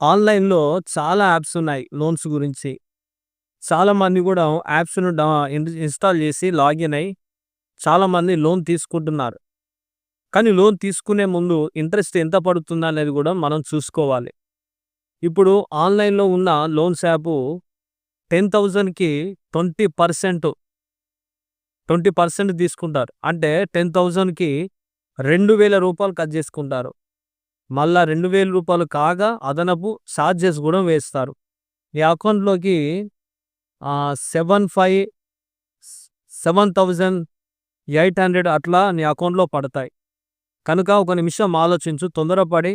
ఆన్‌లైన్‌లో చాలా యాప్స్ ఉన్నాయి లోన్స్ గురించి. చాలామంది కూడా యాప్స్‌ను డా ఇన్‌స్టాల్ చేసి లాగిన్ అయ్యి చాలామంది లోన్ తీసుకుంటున్నారు. కానీ లోన్ తీసుకునే ముందు ఇంట్రెస్ట్ ఎంత పడుతుందనేది కూడా మనం చూసుకోవాలి. ఇప్పుడు ఆన్‌లైన్‌లో ఉన్న లోన్స్ యాప్ టెన్ థౌజండ్కి ట్వంటీ పర్సెంట్ ట్వంటీ పర్సెంట్ తీసుకుంటారు. అంటే టెన్ థౌజండ్కి రెండు వేల రూపాయలు కట్ చేసుకుంటారు మళ్ళా రెండు వేల రూపాయలు కాగా అదనపు చార్జెస్ కూడా వేస్తారు. మీ అకౌంట్‌లోకి seven five seven thousand eight hundred అట్లా నీ అకౌంట్‌లో పడతాయి. కనుక ఒక నిమిషం ఆలోచించు. తొందరపడి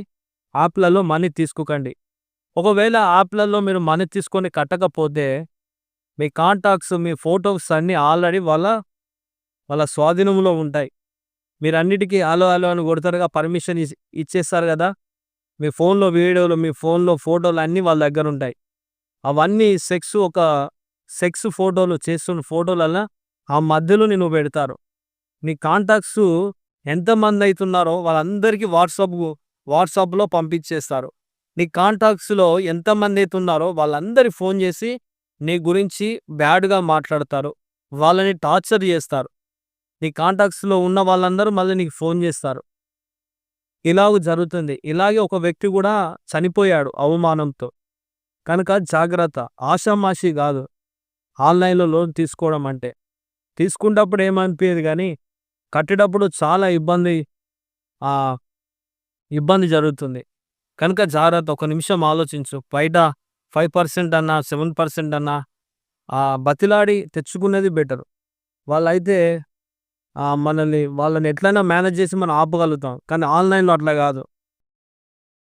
యాప్‌లలో మనీ తీసుకోకండి. ఒకవేళ యాప్‌లలో మీరు మనీ తీసుకొని కట్టకపోతే మీ కాంటాక్ట్స్, మీ ఫోటోస్ అన్నీ ఆల్రెడీ వాళ్ళ వాళ్ళ స్వాధీనంలో ఉంటాయి. మీరన్నిటికి హలో, హలో అని కొడతారుగా పర్మిషన్ ఇచ్చేస్తారు కదా మీ ఫోన్‌లో వీడియోలు, మీ ఫోన్‌లో ఫోటోలు అన్నీ వాళ్ళ దగ్గరుంటాయి. అవన్నీ సెక్స్ ఒక సెక్స్ ఫోటోలు చేస్తున్న ఫోటోలల్లా ఆ మధ్యలో నిన్ను పెడతారు. నీ కాంటాక్ట్స్ ఎంతమందయితున్నారో వాళ్ళందరికీ వాట్సాప్ వాట్సాప్‌లో పంపించేస్తారు. నీ కాంటాక్ట్స్‌లో ఎంతమంది అవుతున్నారో వాళ్ళందరి ఫోన్ చేసి నీ గురించి బ్యాడ్‌గా మాట్లాడతారు. వాళ్ళని టార్చర్ చేస్తారు నీ కాంటాక్ట్స్‌లో ఉన్న వాళ్ళందరూ మళ్ళీ నీకు ఫోన్ చేస్తారు ఇలాగ జరుగుతుంది. ఇలాగే ఒక వ్యక్తి కూడా చనిపోయాడు అవమానంతో. కనుక జాగ్రత్త. ఆషామాషి కాదు ఆన్‌లైన్‌లో లోన్ తీసుకోవడం అంటే. తీసుకున్నప్పుడు ఏమనిపించదు కానీ కట్టేటప్పుడు చాలా ఇబ్బంది ఇబ్బంది జరుగుతుంది. కనుక జాగ్రత్త. ఒక నిమిషం ఆలోచించు. బయట ఫైవ్ పర్సెంట్ అన్నా, సెవెన్ పర్సెంట్ అన్నా బతిలాడి తెచ్చుకునేది బెటర్. వాళ్ళైతే మనల్ని వాళ్ళని ఎట్లైనా మేనేజ్ చేసి మనం ఆపగలుగుతాం. కానీ ఆన్‌లైన్‌లో అట్లా కాదు